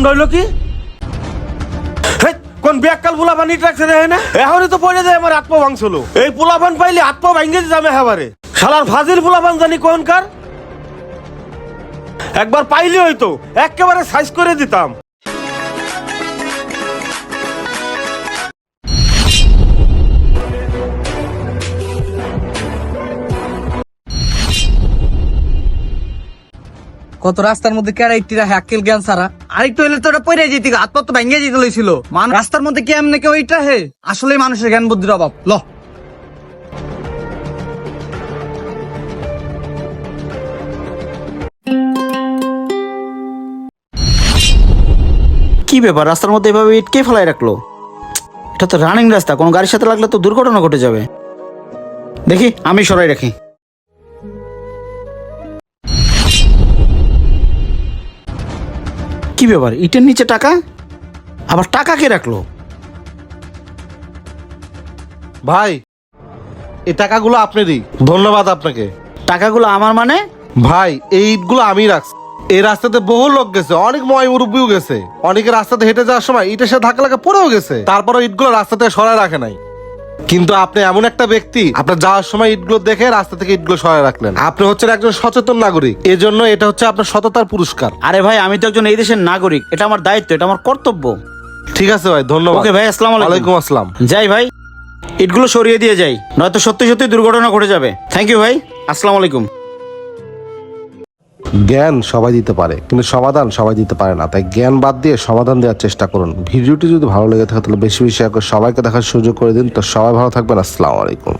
কামটা রইল কি? কোন ব্যাককাল পোলাপান ইট রাখছে রে না এখনই তো পড়ে যায় আমার আত্মা ভাঙছিল। এই পোলাপান পাইলে আত্মা ভাঙ্গে যাবে হেবারে শালার ফাজিল পোলাপান জানি কোনকার? একবার পাইলে হইতো একেবারে সাইজ করে দিতাম। কত রাস্তার মধ্যে ক্যারাইটিরা হ্যাকেল জ্ঞান সারা আরেকটু হইলে তো ওটা পড়ে যেতে হাত পা তো ভেঙে যেতে লইছিল। মান রাস্তার মধ্যে কেমনে কেউ ওইটা হে? আসলে মানুষের জ্ঞান বুদ্ধির অভাব। ল। কি ব্যাপার? রাস্তার মধ্যে এভাবে ইট কে ফেলাই রাখল? এটা তো রানিং রাস্তা, কোনো গাড়ির সাথে লাগলে তো দুর্ঘটনা ঘটে যাবে। দেখি, আমি সরাই রাখি। কি ব্যাপার? ইটের নিচে টাকা? আবার টাকা কে রাখল? ভাই এই টাকাগুলো আপনারই। ধন্যবাদ আপনাকে। টাকাগুলো আমার মানে? ভাই এই ইটগুলো আমি রাখছি। এই রাস্তাতে বহু লোক গেছে অনেক ময় মুরব্বীও গেছে। অনেকে রাস্তাতে হেঁটে যাওয়ার সময় ইটের সাথে ধাক্কা লাগা পড়েও গেছে। তারপরে ইটগুলো রাস্তা থেকে সরায় রাখে নাই। কিন্তু আপনি এমন একটা ব্যক্তি আপনার যাওয়ার সময় ইটগুলো দেখে রাস্তা থেকে ইটগুলো সরায় রাখলেন। আপনি হচ্ছেন একজন সচেতন নাগরিক এজন্য এটা হচ্ছে আপনার সততার পুরস্কার। আরে ভাই আমি তো একজন এই দেশের নাগরিক এটা আমার দায়িত্ব এটা আমার কর্তব্য। ঠিক আছে ভাই ধন্যবাদ। ওকে ভাই আসসালামু আলাইকুম। আসসালাম। যাই ভাই ইটগুলো সরিয়ে দিয়ে যাই নয়তো সত্যি সত্যি দুর্ঘটনা ঘটে যাবে। থ্যাংক ইউ ভাই আসসালামু আলাইকুম। জ্ঞান সবাই দিতে পারে, কিন্তু সমাধান সবাই দিতে পারে না। তাই জ্ঞান বাদ দিয়ে সমাধান দেওয়ার চেষ্টা করুন। ভিডিওটি যদি ভালো লেগে থাকে, তাহলে বেশি বেশি সবাইকে দেখার সুযোগ করে দিন। তো সবাই ভালো থাকবেন। আসসালামু আলাইকুম।